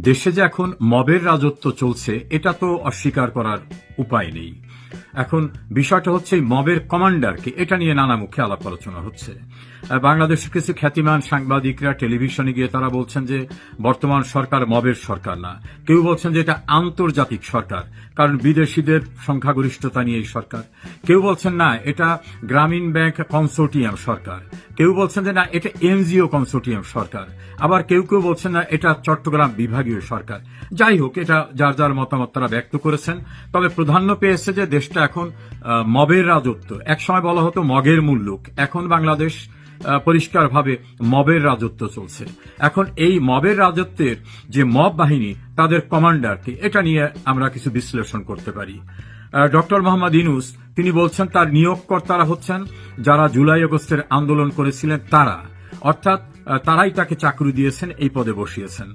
দেশে যে এখন মবের রাজত্ব চলছে, এটা তো অস্বীকার করার উপায় নেই। এখন বিষয়টা হচ্ছে মবের কমান্ডারকে এটা নিয়ে নানা মুখে আলাপ আলোচনা হচ্ছে। বাংলাদেশের কিছু খ্যাতিমান সাংবাদিকরা টেলিভিশনে গিয়ে তারা বলছেন যে বর্তমান সরকার মবের সরকার না। কেউ বলছেন যে এটা আন্তর্জাতিক সরকার, কারণ বিদেশিদের সংখ্যাগরিষ্ঠতা নিয়ে এই সরকার। কেউ বলছেন না, এটা গ্রামীণ ব্যাংক কনসোর্টিয়াম সরকার। কেউ বলছেন যে না, এটা এনজিও কনসোর্টিয়াম সরকার। আবার কেউ কেউ বলছেন না, এটা চট্টগ্রাম বিভাগীয় সরকার। যাই হোক, এটা যার যার মতামত তারা ব্যক্ত করেছেন। তবে প্রাধান্য পেয়েছে যে দেশটা এখন মবের রাজত্ব। একসময় বলা হতো মগের মুল্লুক। এখন বাংলাদেশ পরিষ্কারভাবে মবের রাজত্ব চলছে। এখন এই মবের রাজত্বের যে মব বাহিনী, তাদের কমান্ডারকে, এটা নিয়ে আমরা কিছু বিশ্লেষণ করতে পারি। ডক্টর মোহাম্মদ ইনুস তিনি বলছেন তার নিয়োগকর্তারা হচ্ছেন যারা জুলাই আগস্টের আন্দোলন করেছিলেন তারা। অর্থাৎ তারাই তাকে চাকরি দিয়েছেন, এই পদে বসিয়েছেন।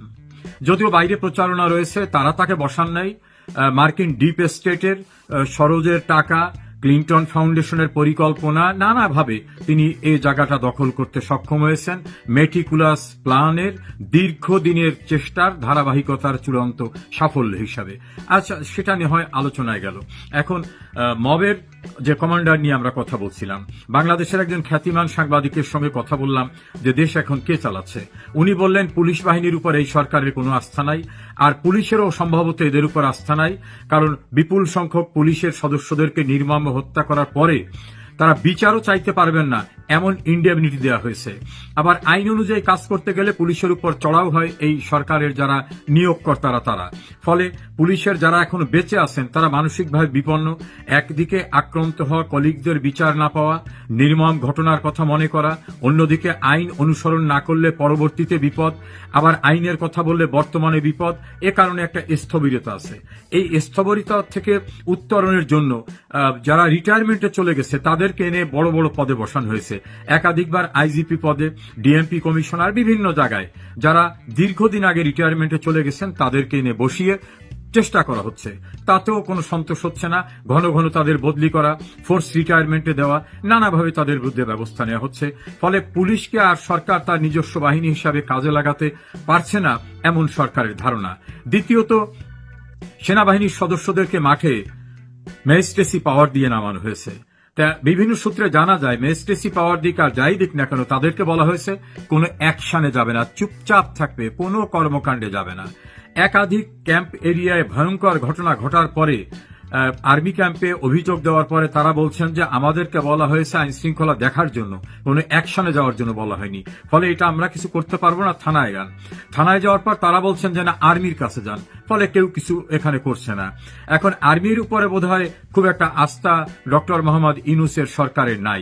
যদিও বাইরে প্রচারণা রয়েছে, তারা তাকে বসান নাই। মার্কিন ডিপ স্টেটের সরোজের টাকা ক্লিন্টন ফাউন্ডেশনের পরিকল্পনা নানাভাবে তিনি এ জায়গাটা দখল করতে সক্ষম হয়েছেন। মেটিকুলাস প্ল্যানের দীর্ঘদিনের চেষ্টার ধারাবাহিকতার চূড়ান্ত সাফল্য হিসাবে। আচ্ছা সেটা নিয়ে হয় আলোচনায় গেল। এখন মবের যে কমান্ডার নিয়ে আমরা কথা বলছিলাম, বাংলাদেশের একজন খ্যাতিমান সাংবাদিকের সঙ্গে কথা বললাম যে দেশ এখন কে চালাচ্ছে। উনি বললেন, পুলিশ বাহিনীর উপর এই সরকারের কোনো আস্থা নাই, আর পুলিশেরও সম্ভবত এদের উপর আস্থা নাই, কারণ বিপুল সংখ্যক পুলিশের সদস্যদেরকে নির্মম হত্যা করার পরে তারা বিচারও চাইতে পারবেন না, এমন ইন্ডিয়ামিনিটি দেওয়া হয়েছে। আবার আইন অনুযায়ী কাজ করতে গেলে পুলিশের উপর চড়াও হয় এই সরকারের যারা নিয়োগকর্তারা তারা। ফলে পুলিশের যারা এখন বেঁচে আছেন, তারা মানসিকভাবে বিপন্ন, একদিকে আক্রান্ত হওয়া কলিগদের বিচার না পাওয়া, নির্মম ঘটনার কথা মনে করা, অন্যদিকে আইন অনুসরণ না করলে পরবর্তীতে বিপদ, আবার আইনের কথা বললে বর্তমানে বিপদ, এ কারণে একটা স্থবিরতা আছে। এই স্থবিরতা থেকে উত্তরণের জন্য যারা রিটায়ারমেন্টে চলে গেছে তাদেরকে এনে বড় বড় পদে বসানো হয়েছে। একাধিকবার আইজিপি পদে, ডিএমপি কমিশনার বিভিন্ন জায়গায়। যারা দীর্ঘদিন আগে রিটায়ারমেন্টে চলে গেছেন, তাদেরকে এনে বসিয়ে চেষ্টা করা হচ্ছে। তাতেও কোনো সন্তোষ হচ্ছে না। ঘন ঘন তাদের বদলি করা ফোর্স রিটায়ারমেন্টে দেওয়া, নানাভাবে তাদের বিরুদ্ধে ব্যবস্থা নেওয়া হচ্ছে। ফলে পুলিশকে আর সরকার তার নিজস্ব বাহিনী হিসাবে কাজে লাগাতে পারছে না এমন সরকারের ধারণা। দ্বিতীয়ত, সেনাবাহিনীর সদস্যদেরকে মাঠে ম্যাজিস্ট্রেসি পাওয়ার দিয়ে নামানো হয়েছে। বিভিন্ন সূত্রে জানা যায় মেস্টেসি পাওয়ার দিক আর যাই দিক না কেন তাদেরকে বলা হয়েছে, কোনো অ্যাকশনে যাবে না, চুপচাপ থাকবে, কোনো কর্মকাণ্ডে যাবে না। একাধিক ক্যাম্প এরিয়ায় ভয়ঙ্কর ঘটনা ঘটার পরে আর্মি ক্যাম্পে অভিযোগ দেওয়ার পরে তারা বলছেন যে আমাদেরকে বলা হয়েছে আইন শৃঙ্খলা দেখার জন্য, কোনো অ্যাকশনে যাওয়ার জন্য বলা হয়নি। ফলে এটা আমরা কিছু করতে পারব না থানায় যান। থানায় যাওয়ার পর তারা বলছেন যে না, আর্মির কাছে যান, ফলে কেউ কিছু এখানে করছে না। এখন আর্মির উপরে বোধহয় খুব একটা আস্থা ডক্টর মোহাম্মদ ইনুসের সরকারের নাই।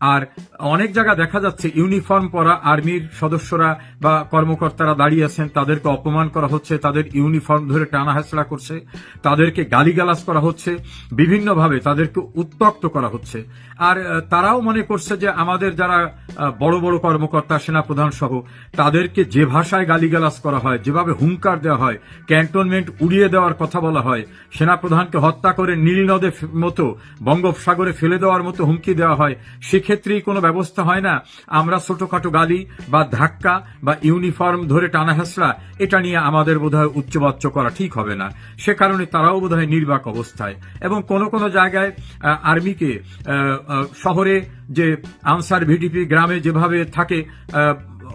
আর অনেক জায়গা দেখা যাচ্ছে ইউনিফর্ম পরা আর্মির সদস্যরা বা কর্মকর্তারা দাঁড়িয়ে আছেন, তাদেরকে অপমান করা হচ্ছে, তাদের ইউনিফর্ম ধরে টানা হেঁচড়া করছে, তাদেরকে গালিগালাজ করা হচ্ছে, বিভিন্নভাবে তাদেরকে উত্তক্ত করা হচ্ছে। আর তারাও মনে করছে যে আমাদের যারা বড় বড় কর্মকর্তা, সেনাপ্রধান সহ, তাদেরকে যে ভাষায় গালিগালাজ করা হয়, যেভাবে হুঙ্কার দেওয়া হয়, ক্যান্টনমেন্ট উড়িয়ে দেওয়ার কথা বলা হয়, সেনাপ্রধানকে হত্যা করে নীল নদে মতো বঙ্গোপসাগরে ফেলে দেওয়ার মতো হুমকি দেওয়া হয় সেক্ষেত্রেই কোনো ব্যবস্থা হয় না। আমরা ছোটখাটো গালি বা ধাক্কা বা ইউনিফর্ম ধরে টানা এটা নিয়ে আমাদের বোধহয় উচ্চবাচ্য করা ঠিক হবে না। সে কারণে তারাও বোধহয় নির্বাক অবস্থায়। এবং কোন কোনো জায়গায় আর্মিকে শহরে যে আনসার ভিডিপি গ্রামে যেভাবে থাকে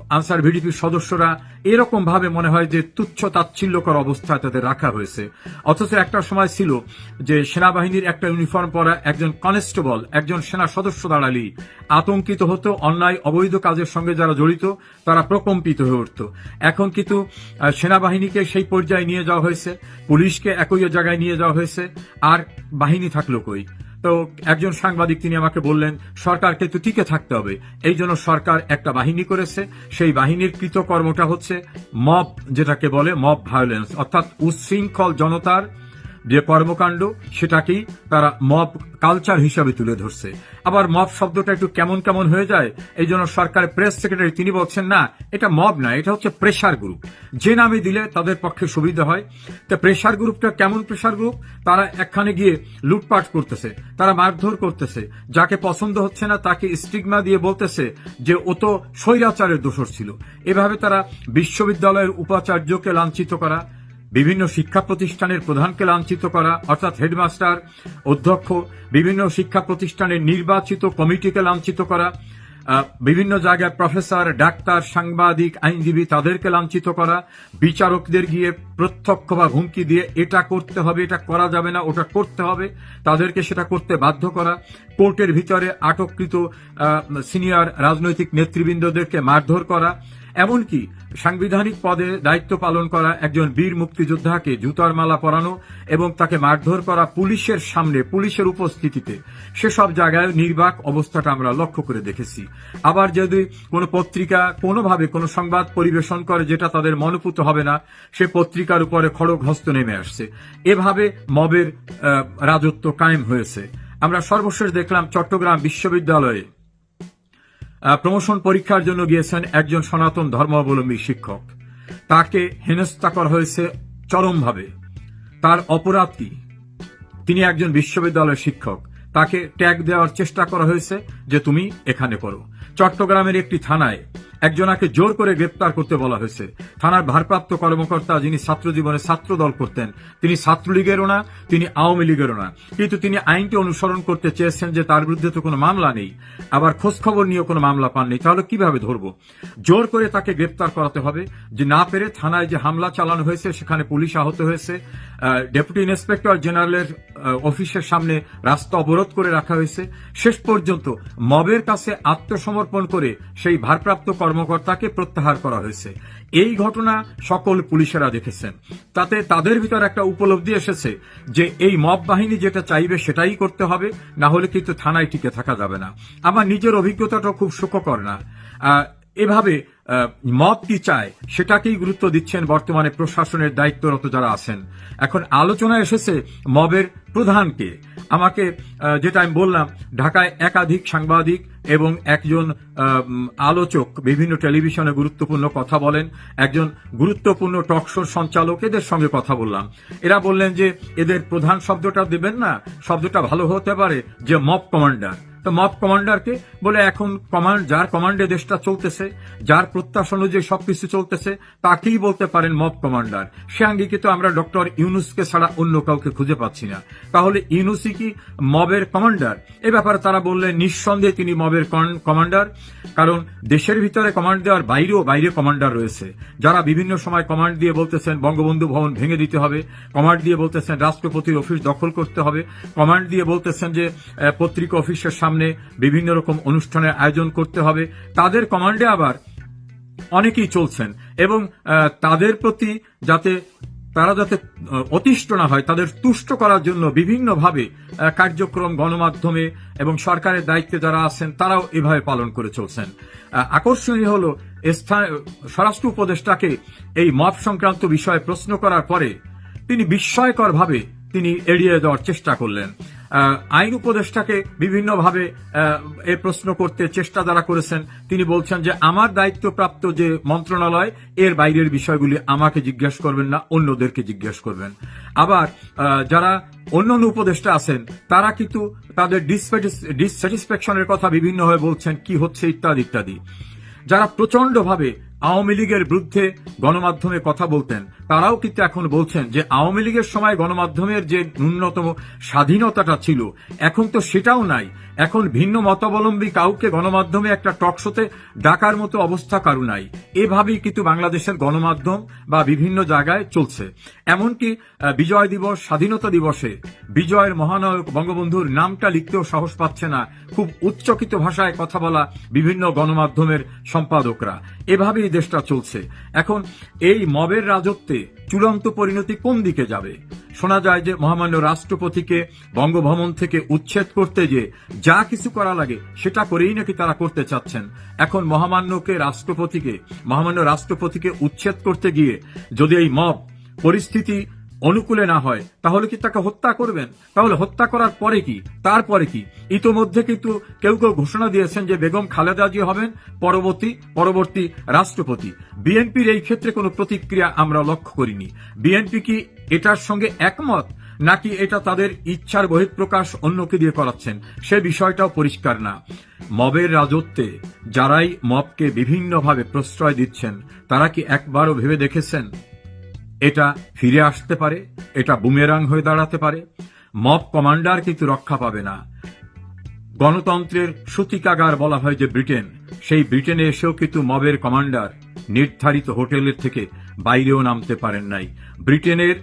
আনসার ভিডিপির সদস্যরা এরকম ভাবে মনে হয় যে তুচ্ছ তাচ্ছিল্যকর অবস্থায় তাদের রাখা হয়েছে। অথচ একটা সময় ছিল যে সেনাবাহিনীর একটা ইউনিফর্ম পরা একজন কনস্টেবল, একজন সেনা সদস্য দাঁড়ালি। আতঙ্কিত হতো, অন্যায়, অবৈধ কাজের সঙ্গে যারা জড়িত, তারা প্রকম্পিত হয়ে উঠত। এখন কিন্তু সেনাবাহিনীকে সেই পর্যায়ে নিয়ে যাওয়া হয়েছে, পুলিশকে একই জায়গায় নিয়ে যাওয়া হয়েছে, আর বাহিনী থাকল কই? তো একজন সাংবাদিক তিনি আমাকে বললেন, সরকারকে তো টিকে থাকতে হবে। এই জন্য সরকার একটা বাহিনী করেছে। সেই বাহিনীর কৃতকর্মটা হচ্ছে মব যেটাকে বলে মব ভায়োলেন্স অর্থাৎ উচ্ছৃঙ্খল জনতার যে কর্মকাণ্ড সেটাকেই তারা মব কালচার হিসাবে তুলে ধরছে। আবার মব শব্দটা একটু কেমন কেমন হয়ে যায়, এই জন্য সরকারের প্রেস সেক্রেটারি তিনি বলছেন, না, এটা মব না, এটা হচ্ছে প্রেশার গ্রুপ। যে নামে দিলে তাদের পক্ষে সুবিধা হয়। তো প্রেশার গ্রুপটা কেমন প্রেশার গ্রুপ? তারা একখানে গিয়ে লুটপাট করতেছে, তারা মারধর করতেছে। যাকে পছন্দ হচ্ছে না তাকে স্টিগমা দিয়ে বলতেছে যে, ও তো স্বৈরাচারের দোষর ছিল। এভাবে তারা বিশ্ববিদ্যালয়ের উপাচার্যকে লাঞ্ছিত করা বিভিন্ন শিক্ষা প্রতিষ্ঠানের প্রধানকে লাঞ্ছিত করা, অর্থাৎ হেডমাস্টার, অধ্যক্ষ, বিভিন্ন শিক্ষা প্রতিষ্ঠানের নির্বাচিত কমিটিকে লাঞ্ছিত করা বিভিন্ন জায়গায় প্রফেসর, ডাক্তার, সাংবাদিক, আইনজীবী তাদেরকে লাঞ্ছিত করা, বিচারকদের গিয়ে প্রত্যক্ষ বা হুমকি দিয়ে এটা করতে হবে, এটা করা যাবে না, ওটা করতে হবে, তাদেরকে সেটা করতে বাধ্য করা, কোর্টের ভিতরে আটককৃত সিনিয়র রাজনৈতিক নেতৃবৃন্দদেরকে মারধর করা এমনকি সাংবিধানিক পদে দায়িত্ব পালন করা একজন বীর মুক্তিযোদ্ধাকে জুতার মালা পরানো এবং তাকে মারধর করা পুলিশের সামনে, পুলিশের উপস্থিতিতে, সেসব জায়গায় নির্বাক অবস্থাটা আমরা লক্ষ্য করে দেখেছি। আবার যদি কোনো পত্রিকা কোনোভাবে কোনো সংবাদ পরিবেশন করে যেটা তাদের মনোপুত হবে না, সে পত্রিকার উপরে খড়গ হস্ত নেমে আসছে। এভাবে মবের রাজত্ব কায়েম হয়েছে। আমরা সর্বশেষ দেখলাম চট্টগ্রাম বিশ্ববিদ্যালয়ে প্রমোশন পরীক্ষার জন্য গিয়েছেন একজন সনাতন ধর্মাবলম্বী শিক্ষক। তাকে হেনস্থা করা হয়েছে চরমভাবে। তার অপরাধ কি? তিনি একজন বিশ্ববিদ্যালয়ের শিক্ষক। তাকে ট্যাগ দেওয়ার চেষ্টা করা হয়েছে যে তুমি এখানে করো চট্টগ্রামের একটি থানায় একজনাকে জোর করে গ্রেপ্তার করতে বলা হয়েছে। থানার ভারপ্রাপ্ত কর্মকর্তা যিনি ছাত্র জীবনে ছাত্র দল করতেন, তিনি ছাত্রলীগেরও না, তিনি আওয়ামী লীগেরও না। কিন্তু তিনি আইনটি অনুসরণ করতে চেয়েছেন যে তার বিরুদ্ধে তো কোনো মামলা নেই। আবার খোঁজখবর নিয়ে কোনো মামলা পাননি। তাহলে কীভাবে ধরবো? জোর করে তাকে গ্রেপ্তার করাতে হবে যে না পেরে থানায় যে হামলা চালানো হয়েছে, সেখানে পুলিশ আহত হয়েছে। ডেপুটি ইন্সপেক্টর জেনারেলের অফিসের সামনে রাস্তা অবরোধ করে রাখা হয়েছে। শেষ পর্যন্ত মবের কাছে আত্মসমর্পণ করে সেই ভারপ্রাপ্ত কর্মকর্তাকে প্রত্যাহার করা হয়েছে। এই ঘটনা সকল পুলিশেরা দেখেছেন। তাতে তাদের ভিতর একটা উপলব্ধি এসেছে যে এই মব বাহিনী যেটা চাইবে সেটাই করতে হবে, না হলে কিন্তু থানায় টিকে থাকা যাবে না। আমার নিজের অভিজ্ঞতাটা খুব সুখকর না। এভাবে মব কি চায় সেটাকেই গুরুত্ব দিচ্ছেন বর্তমানে প্রশাসনের দায়িত্বরত যারা আছেন। এখন আলোচনা এসেছে মবের প্রধানকে। আমাকে যেটা আমি বললাম, ঢাকায় একাধিক সাংবাদিক এবং একজন আলোচক বিভিন্ন টেলিভিশনে গুরুত্বপূর্ণ কথা বলেন, একজন গুরুত্বপূর্ণ টকশোর সঞ্চালক, এদের সঙ্গে কথা বললাম। এরা বললেন যে, এদের প্রধান শব্দটা দেবেন না, শব্দটা ভালো হতে পারে যে মব কমান্ডার। তো মব কমান্ডারকে বলে এখন কমান্ড, যার কমান্ডে দেশটা চলতেছে, যার প্রত্যাশা অনুযায়ী সবকিছু চলতেছে, তাকেই বলতে পারেন মব কমান্ডার। সে আঙ্গিকে তো আমরা ডক্টর ইউনুসকে ছাড়া অন্য কাউকে খুঁজে পাচ্ছি না। তাহলে ইউনুসই কি মবের কমান্ডার? এ ব্যাপারে তারা বললেন নিঃসন্দেহে তিনি মবের কমান্ডার, কারণ দেশের ভিতরে কমান্ড দেওয়ার বাইরেও বাইরে কমান্ডার রয়েছে। যারা বিভিন্ন সময় কমান্ড দিয়ে বলতেছেন, বঙ্গবন্ধু ভবন ভেঙে দিতে হবে, কমান্ড দিয়ে বলতেছেন, রাষ্ট্রপতির অফিস দখল করতে হবে, কমান্ড দিয়ে বলতেছেন যে পত্রিকা অফিসের সামনে বিভিন্ন রকম অনুষ্ঠানের আয়োজন করতে হবে। তাদের কমান্ডে আবার অনেকেই চলছেন এবং তাদের প্রতি যাতে, তারা যাতে অতিষ্ঠ না হয়, তাদের তুষ্ট করার জন্য বিভিন্নভাবে কার্যক্রম, গণমাধ্যমে এবং সরকারের দায়িত্বে যারা আছেন, তারাও এভাবে পালন করে চলছেন। আকর্ষণীয় হল স্বরাষ্ট্র উপদেষ্টাকে এই মব সংক্রান্ত বিষয়ে প্রশ্ন করার পরে তিনি বিস্ময়করভাবে তিনি এড়িয়ে দেওয়ার চেষ্টা করলেন। আইন উপদেষ্টাকে বিভিন্নভাবে এ প্রশ্ন করতে চেষ্টা যারা করেছেন। তিনি বলছেন যে, আমার দায়িত্বপ্রাপ্ত যে মন্ত্রণালয়, এর বাইরের বিষয়গুলি আমাকে জিজ্ঞেস করবেন না, অন্যদেরকে জিজ্ঞেস করবেন। আবার যারা অন্যান্য উপদেষ্টা আছেন, তারা কিন্তু তাদের ডিসস্যাটিসফ্যাকশনের কথা বিভিন্নভাবে বলছেন, কি হচ্ছে? ইত্যাদি ইত্যাদি। যারা প্রচন্ডভাবে আওয়ামী লীগের বিরুদ্ধে গণমাধ্যমে কথা বলতেন। তারাও কিন্তু এখন বলছেন যে আওয়ামী লীগের সময় গণমাধ্যমের যে ন্যূনতম স্বাধীনতাটা ছিল, এখন তো সেটাও নাই। এখন ভিন্ন মতাবলম্বী কাউকে গণমাধ্যমে একটা টকশোতে ডাকার মতো অবস্থা কারু নাই। এভাবেই কিন্তু বাংলাদেশের গণমাধ্যম বা বিভিন্ন জায়গায় চলছে। এমনকি বিজয় দিবস, স্বাধীনতা দিবসে বিজয়ের মহানায়ক বঙ্গবন্ধুর নামটা লিখতেও সাহস পাচ্ছে না। খুব উচ্চকিত ভাষায় কথা বলা বিভিন্ন গণমাধ্যমের সম্পাদকরা। এভাবেই দেশটা চলছে। এখন এই মবের রাজত্বে চূড়ান্ত পরিণতি কোন দিকে যাবে? শোনা যায় যে মহামান্য রাষ্ট্রপতিকে বঙ্গভবন থেকে উচ্ছেদ করতে যে যা কিছু করা লাগে সেটা করেই নাকি তারা করতে চাচ্ছেন। এখন মহামান্যকে রাষ্ট্রপতিকে, মহামান্য রাষ্ট্রপতিকে উচ্ছেদ করতে গিয়ে যদি এই মব পরিস্থিতি অনুকূলে না হয়, তাহলে কি তাকে হত্যা করবেন? তাহলে হত্যা করার পরে কি? তারপরে কি? ইতোমধ্যে কিন্তু কেউ কেউ ঘোষণা দিয়েছেন যে বেগম খালেদা জি হবেন পরবর্তী পরবর্তী রাষ্ট্রপতি। বিএনপির এই ক্ষেত্রে কোনো প্রতিক্রিয়া আমরা লক্ষ্য করিনি। বিএনপি কি এটার সঙ্গে একমত, নাকি এটা তাদের ইচ্ছার বহিঃপ্রকাশ অন্যকে দিয়ে করাচ্ছেন? সে বিষয়টাও পরিষ্কার না। মবের রাজত্বে যারাই মবকে বিভিন্নভাবে প্রশ্রয় দিচ্ছেন, তারা কি একবারও ভেবে দেখেছেন? এটা ফিরে আসতে পারে, এটা বুমেরাং হয়ে দাঁড়াতে পারে। মব কমান্ডার কিন্তু রক্ষা পাবে না। গণতন্ত্রের সূতিকাগার বলা হয় যে ব্রিটেন, সেই ব্রিটেনে এসেও কিন্তু মবের কমান্ডার নির্ধারিত হোটেলের থেকে বাইরেও নামতে পারেন নাই। ব্রিটেনের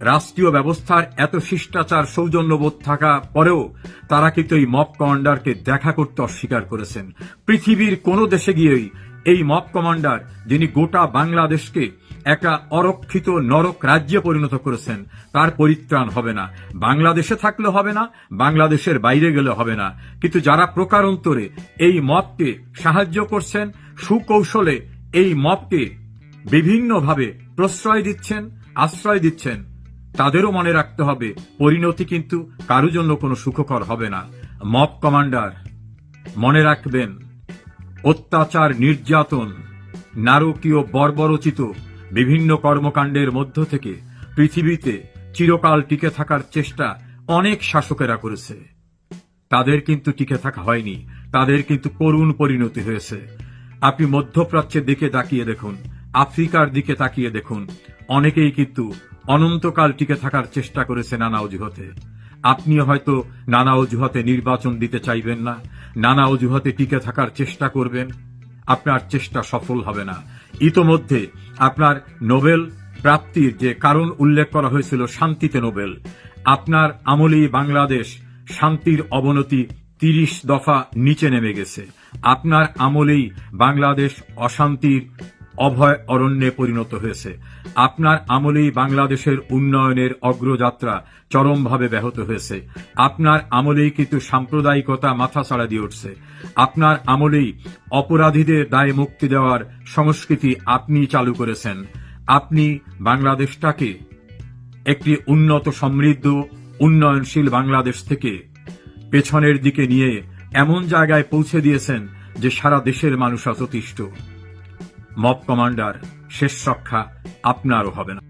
রাষ্ট্রীয় ব্যবস্থার এত শিষ্টাচার সৌজন্যবোধ থাকা পরেও তারা কিন্তু এই মব কমান্ডারকে দেখা করতে অস্বীকার করেছেন। পৃথিবীর কোন দেশে গিয়েই এই মব কমান্ডার, যিনি গোটা বাংলাদেশকে একটা অরক্ষিত নরক রাজ্যে পরিণত করেছেন। তার পরিত্রাণ হবে না। বাংলাদেশে থাকলে হবে না, বাংলাদেশের বাইরে গেলে হবে না। কিন্তু যারা প্রকারান্তরে এই মতকে সাহায্য করছেন, সুকৌশলে এই মতকে বিভিন্নভাবে প্রশ্রয় দিচ্ছেন, আশ্রয় দিচ্ছেন, তাদেরও মনে রাখতে হবে, পরিণতি কিন্তু কারও জন্য কোনো সুখকর হবে না। মব কমান্ডার, মনে রাখবেন, অত্যাচার নির্যাতন, নারকীয় বর্বরচিত বিভিন্ন কর্মকাণ্ডের মধ্য থেকে পৃথিবীতে চিরকাল টিকে থাকার চেষ্টা অনেক শাসকেরা করেছে। তাদের কিন্তু টিকে থাকা হয়নি। তাদের কিন্তু করুণ পরিণতি হয়েছে। আপনি মধ্যপ্রাচ্যের দিকে তাকিয়ে দেখুন, আফ্রিকার দিকে তাকিয়ে দেখুন, অনেকেই কিন্তু অনন্তকাল টিকে থাকার চেষ্টা করেছে নানা অজুহাতে। আপনি হয়তো নানা অজুহাতে নির্বাচন দিতে চাইবেন না, নানা অজুহাতে টিকে থাকার চেষ্টা করবেন। আপনার চেষ্টা সফল হবে না। ইতোমধ্যে আপনার নোবেল প্রাপ্তির যে কারণ উল্লেখ করা হয়েছিল শান্তিতে নোবেল, আপনার আমলেই বাংলাদেশ শান্তির অবনতি তিরিশ দফা নিচে নেমে গেছে। আপনার আমলেই বাংলাদেশ অশান্তির অভয় অরণ্যে পরিণত হয়েছে। আপনার আমলেই বাংলাদেশের উন্নয়নের অগ্রযাত্রা চরমভাবে ব্যাহত হয়েছে। আপনার আমলেই কিন্তু সাম্প্রদায়িকতা মাথাছাড়া দিয়ে উঠছে। আপনার আমলেই অপরাধীদের দায়ে মুক্তি দেওয়ার সংস্কৃতি আপনি চালু করেছেন। আপনি বাংলাদেশটাকে একটি উন্নত সমৃদ্ধ, উন্নয়নশীল বাংলাদেশ থেকে পেছনের দিকে নিয়ে এমন জায়গায় পৌঁছে দিয়েছেন যে সারা দেশের মানুষ অততিষ্ঠ মব কমান্ডার শেষ রক্ষা আপনারও হবে না।